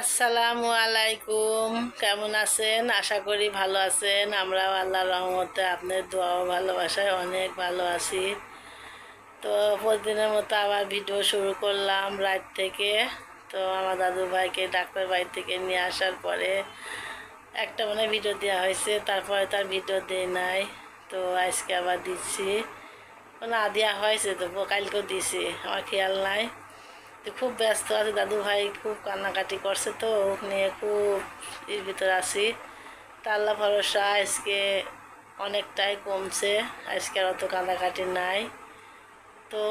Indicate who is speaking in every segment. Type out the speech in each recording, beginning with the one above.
Speaker 1: আসসালামু আলাইকুম। কেমন আছেন? আশা করি ভালো আছেন। আমরাও আল্লাহ রহমতে আপনার দোয়াও ভালোবাসায় অনেক ভালো আছি। তো প্রতিদিনের মতো আবার ভিডিও শুরু করলাম রাত থেকে। তো আমার দাদু ভাইকে ডাক্তার বাড়ি থেকে নিয়ে আসার পরে একটা মানে ভিডিও দেওয়া হয়েছে, তারপরে তার ভিডিও দেয় নাই। তো আজকে আবার দিচ্ছি। না দেওয়া হয়েছে তো, কালকেও দিছি আমার খেয়াল নাই। খুব ব্যস্ত আছে দাদু ভাই খুব কান্নাকাটি করছে তো নিয়ে খুব এর ভিতরে আছি। তা আল্লাহ ভরসা, আজকে অনেকটাই কমছে, আজকে আর অত কান্নাকাটি নাই। তো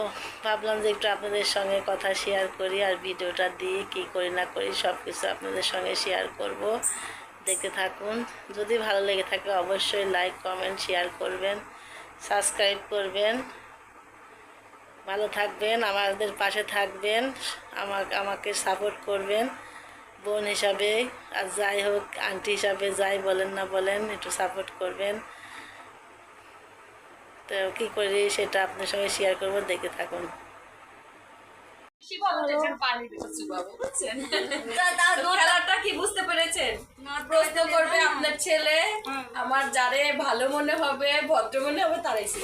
Speaker 1: ভাবলাম যে একটু আপনাদের সঙ্গে কথা শেয়ার করি আর ভিডিওটা দিই, কী করি না করি সব কিছু আপনাদের সঙ্গে শেয়ার করব। দেখতে থাকুন, যদি ভালো লেগে থাকে অবশ্যই লাইক কমেন্ট শেয়ার করবেন সাবস্ক্রাইব করবেন। ভালো থাকবেন, আমাদের পাশে থাকবেন, আমাকে আমাকে সাপোর্ট করবেন। বোন হিসাবে, আর যাই হোক আন্টি হিসাবে যাই বলেন না বলেন, একটু সাপোর্ট করবেন। তো কী করি সেটা আপনার সঙ্গে শেয়ার করব দেখে থাকুন
Speaker 2: বেশি বলতেছেন পানি দিচ্ছি বাবু বুঝছেন খেলাটা কি বুঝতে পেরেছেন প্রশ্ন করবে আপনার ছেলে আমার যারে ভালো মনে হবে ভদ্র মনে হবে তারাই ছিল।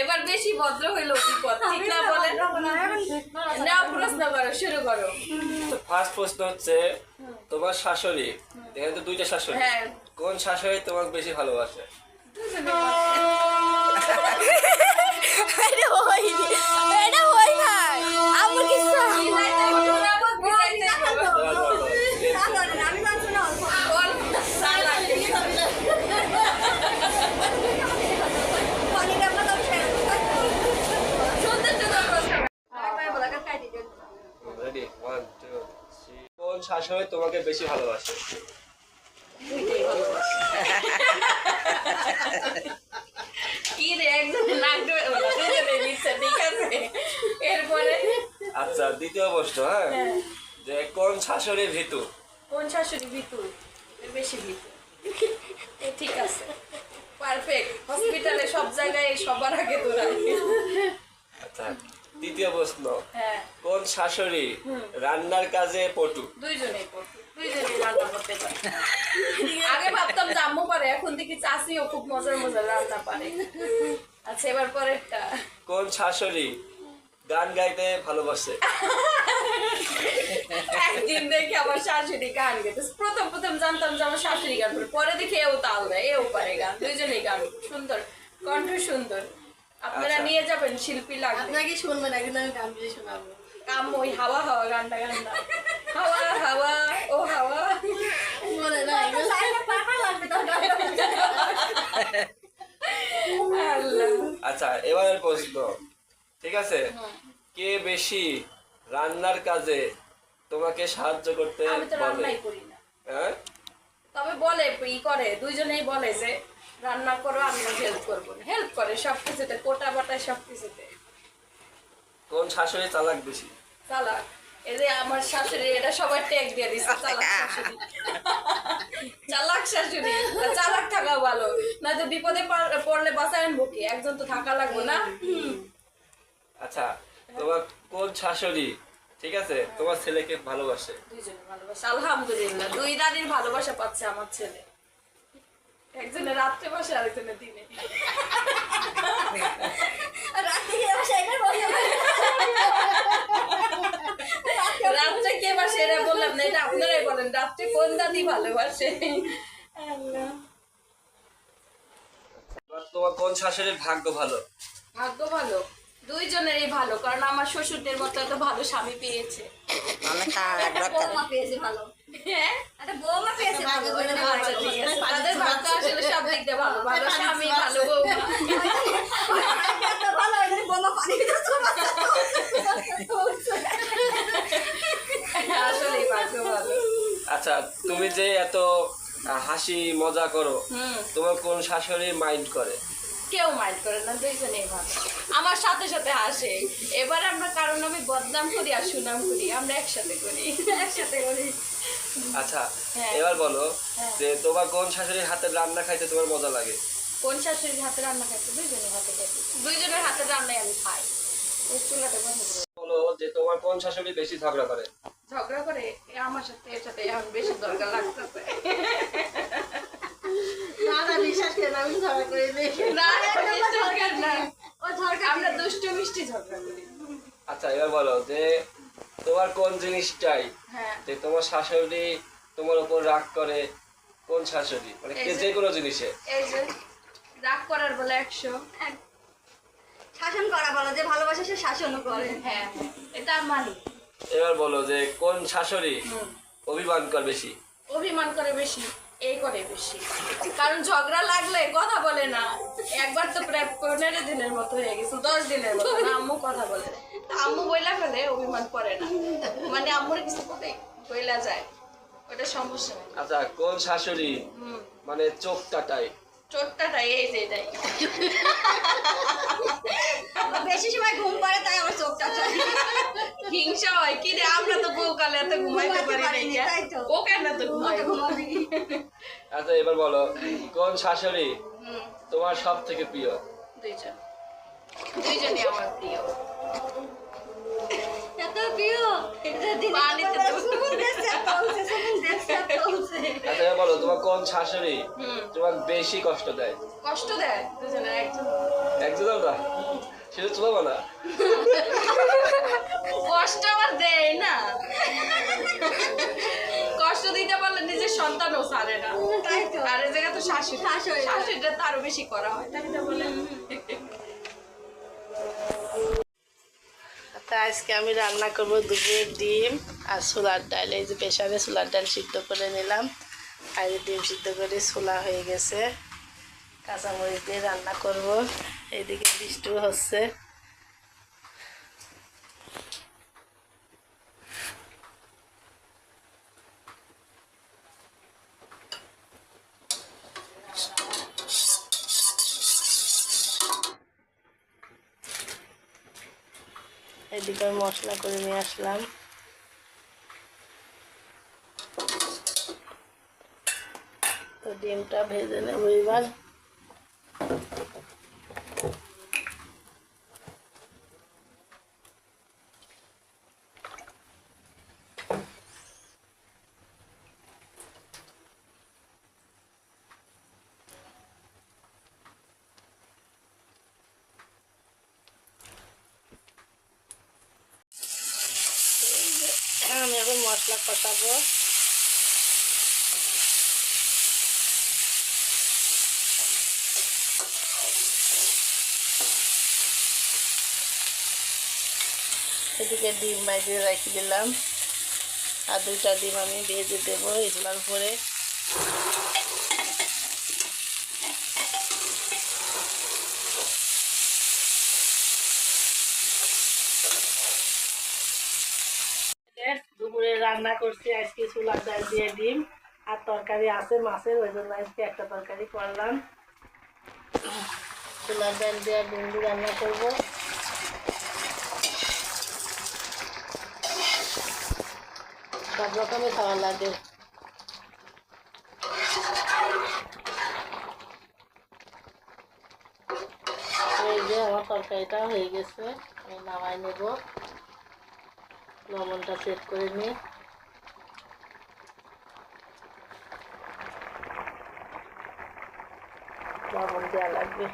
Speaker 2: এবার বেশি ভদ্র হইল বিপদ ঠিক না বলেন? নাও প্রশ্ন করো শুরু করো।
Speaker 3: ফার্স্ট প্রশ্ন হচ্ছে তোমার শাশুড়ি এখানে তো দুইটা শাশুড়ি।
Speaker 2: হ্যাঁ।
Speaker 3: কোন শাশুড়ি তোমাকে বেশি ভালোবাসে?
Speaker 2: দুজনে মিলাইতে ঘুরাবো, মিলাইতে ঘুরাবো। বল, চালাক। সুন্দর সুন্দর প্রশ্ন
Speaker 3: রেডি ওয়ান টু থ্রি কোন শাশুড়ি তোমাকে বেশি ভালোবাসে
Speaker 2: কি রে একজন নাক ডুবে বলো, দুজনে নিচ্ছে, ঠিক আছে? এরপরে
Speaker 3: আচ্ছা দ্বিতীয় প্রশ্ন হ্যাঁ? যে কোন শাশুড়ি ভীতু?
Speaker 2: কোন শাশুড়ি ভীতু? বেশি ভীতু। ঠিক আছে। পারফেক্ট হসপিটালে সব জায়গায় সবার আগে তোরা
Speaker 3: আচ্ছা তৃতীয় প্রশ্ন।
Speaker 2: হ্যাঁ।
Speaker 3: কোন শাশুড়ি রান্নার কাজে পটু?
Speaker 2: দুইজনেই পড়তো দুইজনেই রান্না করতে পারে। আগে ভাবতাম যে আম্মু পারে এখন দেখি চাষিও খুব মজার মজার রান্না পারে। আচ্ছা এবার পরেরটা।
Speaker 3: কোন শাশুড়ি গান গাইতে ভালোবাসে?
Speaker 2: একদিন দেখি আমার শাশুড়ি গান গেতে প্রথম প্রথম জানতাম যে আমার শাশুড়ি গান পরে দেখি এও তাল দেয় এও পারে গান। দুইজনেই গান সুন্দর কণ্ঠ সুন্দর। আপনারা
Speaker 3: আচ্ছা।
Speaker 2: নিয়ে যাবেন শিল্পী লাগবে।
Speaker 1: আপনাকে শুনবেন একদিন আমি গান দিয়ে শোনাবো।
Speaker 2: আম ওই হাওয়া হাওয়া গানটা গানটা। হাওয়া হাওয়া ও হাওয়া।
Speaker 1: মনে না
Speaker 2: আল্লাহ।
Speaker 3: আচ্ছা এবারের প্রশ্ন। ঠিক আছে? কে বেশি রান্নার কাজে তোমাকে সাহায্য করতে
Speaker 2: আমি তো রান্নাই করি না।
Speaker 3: হ্যাঁ?
Speaker 2: তবে বলে ই করে দুইজনেই বলে যে রান্না করো আমিও হেল্প করব। হেল্প করে সব কিছুতে কোটা বাটায় সব কিছুতে
Speaker 3: কোন শাশুড়ি চালাক বেশি।
Speaker 2: চালাক। এই যে আমার শাশুড়ি এটা সবার ট্যাগ দিয়ে দিচ্ছে চালাক শাশুড়ি। চালাক শাশুড়ি চালাক থাকা ভালো। নয়তো বিপদে পড়লে বাঁচায় বুকে একজন তো থাকা লাগবে না।
Speaker 3: আচ্ছা তোমার কোন শাশুড়ি? ঠিক আছে তোমার ছেলেকে ভালোবাসে।
Speaker 2: দুইজনে ভালোবাসা। আলহামদুলিল্লাহ দুই দাদির ভালোবাসা পাচ্ছে আমার ছেলে। একজনে রাত্রে বসে আরেকজনে দিনে। রাত্রে কে বাসে? এটা বললাম না এটা আপনারাই বলেন রাত্রে কোন দাদি ভালোবাসে?
Speaker 3: তোমার কোন শাশুড়ির ভাগ্য ভালো?
Speaker 2: ভাগ্য ভালো? দুইজনেরই ভালো কারণ আমার শ্বশুরদের মতো এত ভালো স্বামী পেয়েছে ভালো।
Speaker 3: আচ্ছা তুমি যে এত হাসি মজা করো তোমার কোন শাশুড়ি মাইন্ড করে?
Speaker 2: কেউ মাইন্ড করে না দুইজনেই ভালো। আমার সাথে সাথে হাসে। এবার আমরা কারণ আমি বদনাম করি আর সুনাম করি আমরা একসাথে করি। একসাথে করি।
Speaker 3: আচ্ছা
Speaker 2: হ্যাঁ।
Speaker 3: এবার বলো
Speaker 2: হ্যাঁ।
Speaker 3: যে তোমার কোন শাশুড়ির হাতের রান্না খাইতে তোমার মজা লাগে?
Speaker 2: কোন শাশুড়ির হাতে রান্না খাইতে? দুইজনের হাতে খাইতে। দুইজনের হাতে রান্নাই আমি খাই। ওই চুলাটা বন্ধ করে
Speaker 3: বলো যে তোমার কোন শাশুড়ি বেশি ঝগড়া করে?
Speaker 2: ঝগড়া করে আমার সাথে এর সাথে এখন বেশি দরকার লাগতেছে।
Speaker 1: না না বিশ্বাস করেন আমি ঝগড়া করে
Speaker 2: না। বেশি দরকার না। আমরা দুষ্টু মিষ্টি ঝগড়া করি।
Speaker 3: আচ্ছা এবার বলো যে তোমার কোন জিনিসটাই যে তোমার শাশুড়ি তোমার উপর রাগ করে কোন শাশুড়ি? মানে
Speaker 2: যে-
Speaker 3: কোনো জিনিসে।
Speaker 2: এই যে রাগ করার বলে একশো।
Speaker 4: শাসন করা বলো যে ভালোবাসা সে শাসনও করে।
Speaker 2: হ্যাঁ এটা মানি।
Speaker 3: এবার বলো যে কোন শাশুড়ি অভিমান কর বেশি?
Speaker 2: অভিমান করে বেশি এই করে বেশি। কারণ ঝগড়া লাগলে কথা বলে না। একবার তো প্রায় পনেরো দিনের মতো হয়ে গেছে দশ দিনের মতো। আম্মু কথা বলে। আম্মু বইলা ফেলে অভিমান করে না। মানে আম্মুর কিছু করে বইলা যায় ওটা সমস্যা নেই।
Speaker 3: আচ্ছা কোন শাশুড়ি? মানে চোখ কাটায়
Speaker 2: চোটটাটাই এই যে এটাই।
Speaker 4: বেশি সময় ঘুম পারে তাই আমার চোখটা চাই
Speaker 2: হিংসা হয় কি রে আমরা তো বউ কালে এত ঘুমাইতে পারি না
Speaker 4: তাই তো।
Speaker 2: ও কেন তো ঘুমাই
Speaker 4: ঘুমাবি
Speaker 3: আচ্ছা এবার বলো কোন শাশুড়ি
Speaker 2: হুম।
Speaker 3: তোমার সব থেকে প্রিয়?
Speaker 2: দুইজন। দুইজনই আমার প্রিয়।
Speaker 4: এত প্রিয়। এটা দিন
Speaker 2: পানিতে
Speaker 3: আচ্ছা বলো তোমার কোন শাশুড়ি তোমার বেশি কষ্ট দেয়?
Speaker 2: কষ্ট দেয় দুজনের একজন।
Speaker 3: একজন না শুধু চলো না।
Speaker 2: কষ্ট আবার দেয় না। কষ্ট দিতে পারলে নিজের সন্তানও সারে না।
Speaker 4: তাই তো।
Speaker 2: আর এই জায়গায় তো শাশুড়ি।
Speaker 4: শাশুড়ি।
Speaker 2: শাশুড়িটা তো আরও বেশি করা হয় তাই তো বলে?
Speaker 1: তা আজকে আমি রান্না করব দুপুরের ডিম আর ছোলার ডাল। এই যে প্রেশারে ছোলার ডাল সিদ্ধ করে নিলাম। আর ডিম সিদ্ধ করে ছোলা হয়ে গেছে। কাঁচামরিচ দিয়ে রান্না করব। এইদিকে বৃষ্টিও হচ্ছে। এদিকে মশলা করে নিয়ে আসলাম। তো ডিমটা ভেজে নেব এবার। এখন মশলা কষাবো। এদিকে ডিম বাইরে রেখে দিলাম। আর দুইটা ডিম আমি ভেজে দেবো এগুলোর উপরে। রান্না করছি, আজকে ছোলার ডাল দিয়ে ডিম আর তরকারি আছে মাছের, ওই জন্য আজকে একটা তরকারি করলাম। ছোলার ডাল দিয়ে ডিম দিয়ে রান্না করব। সব রকমের খাওয়া লাগে। এই যে আমার তরকারিটা হয়ে গেছে, আমি নামাই নেব। লবণটা সেট করে নিয়ে লবণ দেওয়া লাগবে?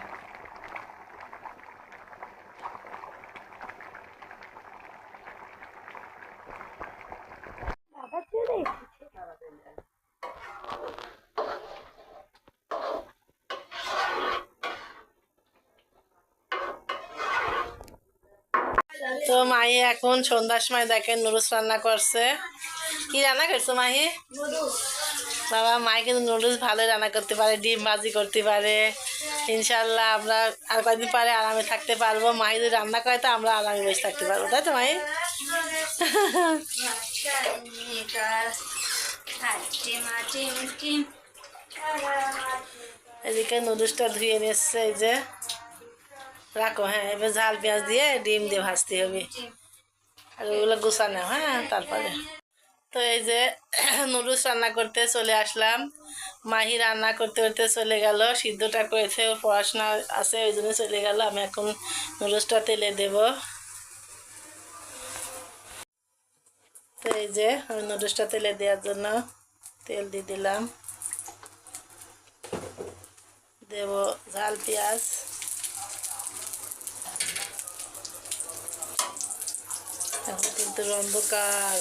Speaker 1: তো মাহি এখন সন্ধ্যার সময় দেখেন নুরুস রান্না করছে। কি রান্না করছ মাহি? বাবা মাই কিন্তু নুডলস ভালো রান্না করতে পারে, ডিম ভাজি করতে পারে। ইনশাল্লাহ আমরা আর কয়েকদিন পরে আরামে থাকতে পারব। মাহি যদি রান্না করে তো আমরা আরামে বসে থাকতে পারব, তাই তো মাহি এদিকে নুডলসটা ধুয়ে নিচ্ছে, এই যে। রাখো হ্যাঁ এবার ঝাল পেঁয়াজ দিয়ে ডিম দিয়ে ভাজতে হবে। আর ওগুলো গুছানো হ্যাঁ তারপরে। তো এই যে নুডলস রান্না করতে চলে আসলাম। মাহি রান্না করতে করতে চলে গেল, সিদ্ধটা করেছে, ওর পড়াশোনা আছে, ওই জন্য চলে গেল, আমি এখন নুডলসটা তেলে দেব। তো এই যে আমি নুডলসটা তেলে দেওয়ার জন্য তেল দিয়ে দিলাম। দেব ঝাল, পেঁয়াজ। এখন কিন্তু অন্ধকার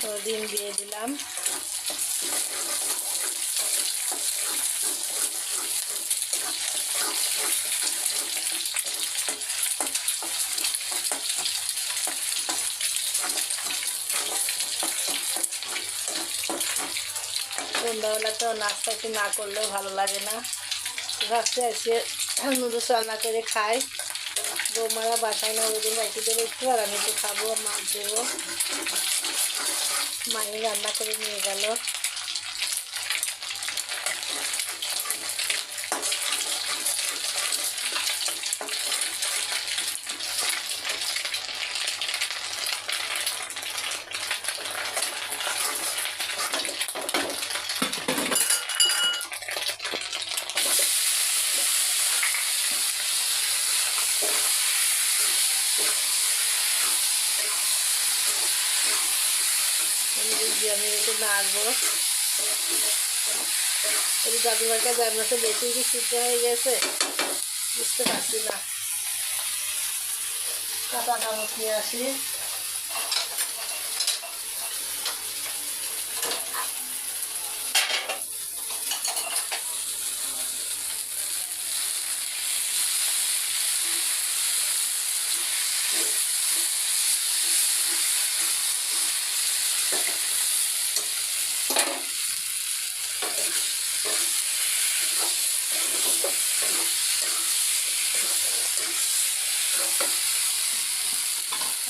Speaker 1: তো ডিম দিয়ে দিলাম। সন্ধ্যাবেলা তো নাস্তা একটু না করলেও ভালো লাগে না। ভাবছি আজকে নুডলস রান্না করে খাই। বৌমারা বাসায় না ওদের বাকি দেবো একটু আর আমি একটু খাব মাছ দেবো। মায়ের রান্না করে নিয়ে গেল। আমি একটু নাড়বো। এই দাদুমার কাছে আপনার তো বেশি কি হয়ে গেছে? বুঝতে পারছি না। কাটা চামচ নিয়ে আসি।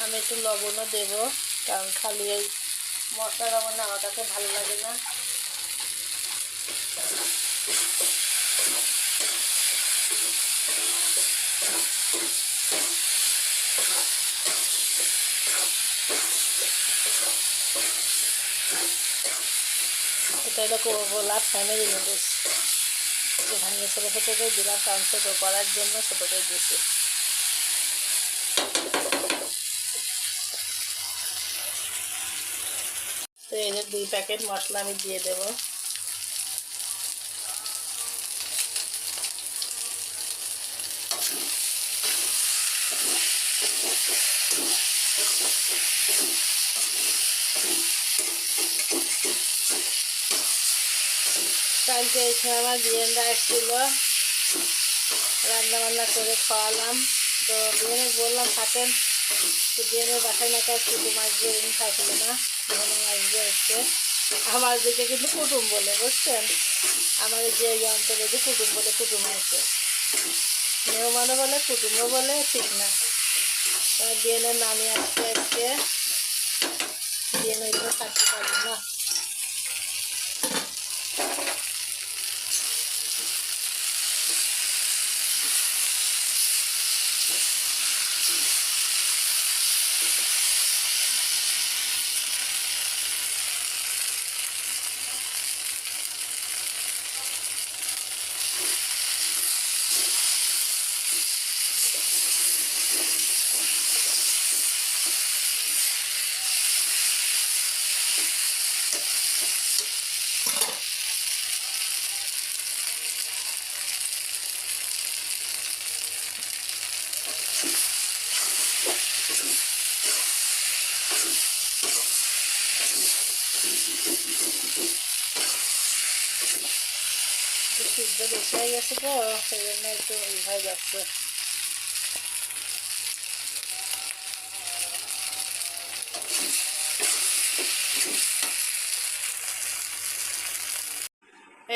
Speaker 1: আমি একটু লবণও দেবো কারণ খালি এই মশলা লবণ কাছে ভালো লাগে না। এটা করব ফ্যামিলি নুডলস যেখানে ছোটো ছোটো করে দিলাম, কারণ ছোটো করার জন্য ছোটো করে দিয়েছি। তো যে দুই প্যাকেট মশলা আমি দিয়ে দেবো। কালকে এখানে আমার বিরিয়ানিটা এসেছিল। রান্না বান্না করে খাওয়ালাম। তো বিরিয়ানি বললাম, থাকেন। তো বিরিয়ানির বাসায় নাকি আর কুটুম আসবে এরকম থাকল না। বিরিয়ানি আসবে এসছে আমার দিকে কিন্তু কুটুম বলে, বুঝছেন? আমার যে এই অঞ্চলে যে কুটুম বলে, কুটুম আছে মেহমানও বলে, কুটুমও বলে, ঠিক না। বিরিয়ানির নামে আসছে আজকে। বিরিয়ানি থাকতে পারব না একটু সিদ্ধ বেশি হয়ে গেছে তো সেই জন্য একটু হয়ে যাচ্ছে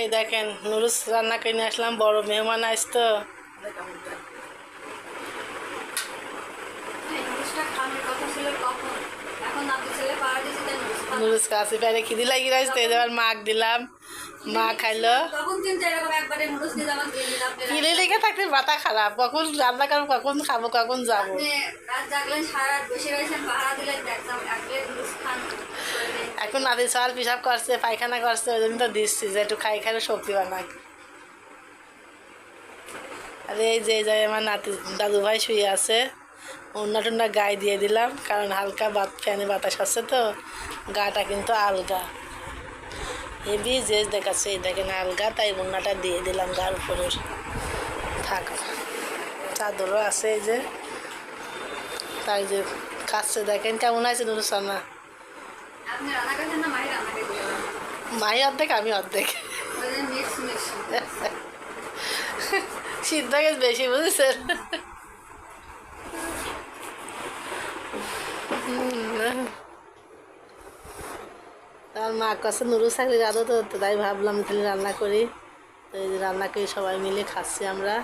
Speaker 1: এই দেখেন নুডলস রান্না করে নিয়ে আসলাম বড় মেহমান আসতো।
Speaker 4: নুডলস
Speaker 1: নুডলস খাচ্ছি। খিদি লাগি রয়েছে এই এবার মাক দিলাম। মা খাইলো। কিনে লেগে থাকলে মাথা খারাপ। কখন রান্না করব কখন খাব কখন যাব। এখন নাতি সকাল পিসাব করছে পায়খানা করছে ওই জন্য তো দিচ্ছি যে একটু খাই খাইলে শক্তি বানাক। আরে এই যে এই আমার নাতি দাদু ভাই শুয়ে আছে অন্য টন্যা গায়ে দিয়ে দিলাম কারণ হালকা বাত ফ্যানে বাতাস আছে তো গাটা কিন্তু আলগা। হেভি যে দেখাচ্ছে দেখেন আলগা তাই অন্যটা দিয়ে দিলাম গার উপরে। থাক চাদরও আছে এই যে। তাই যে কাছে দেখেন কেমন আছে নুরুসানা মাই অর্ধেক আমি অর্ধেক।
Speaker 4: ওই যে মিক্স মিক্স।
Speaker 1: সিদ্ধ গেছে বেশি বুঝেছেন তার মা কাছে নুরু চাকরি রাধো তো তাই ভাবলাম তাহলে রান্না করি। তো এই রান্না করি সবাই মিলে খাচ্ছি আমরা।